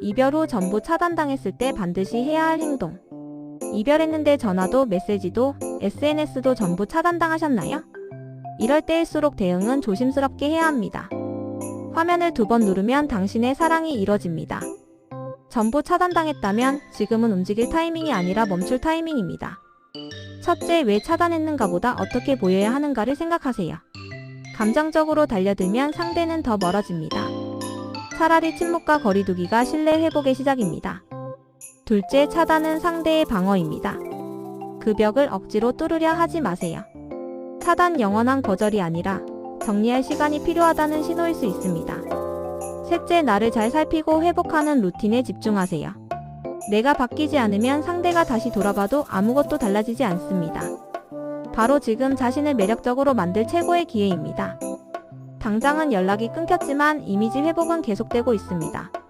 이별 후 전부 차단당했을 때 반드시 해야 할 행동. 이별했는데 전화도 메시지도 SNS도 전부 차단당하셨나요? 이럴 때일수록 대응은 조심스럽게 해야 합니다. 화면을 두 번 누르면 당신의 사랑이 이뤄집니다. 전부 차단당했다면 지금은 움직일 타이밍이 아니라 멈출 타이밍입니다. 첫째, 왜 차단했는가 보다 어떻게 보여야 하는가를 생각하세요. 감정적으로 달려들면 상대는 더 멀어집니다. 차라리 침묵과 거리두기가 신뢰 회복의 시작입니다. 둘째, 차단은 상대의 방어입니다. 그 벽을 억지로 뚫으려 하지 마세요. 차단 영원한 거절이 아니라 정리할 시간이 필요하다는 신호일 수 있습니다. 셋째, 나를 잘 살피고 회복하는 루틴에 집중하세요. 내가 바뀌지 않으면 상대가 다시 돌아봐도 아무것도 달라지지 않습니다. 바로 지금 자신을 매력적으로 만들 최고의 기회입니다. 당장은 연락이 끊겼지만 이미지 회복은 계속되고 있습니다.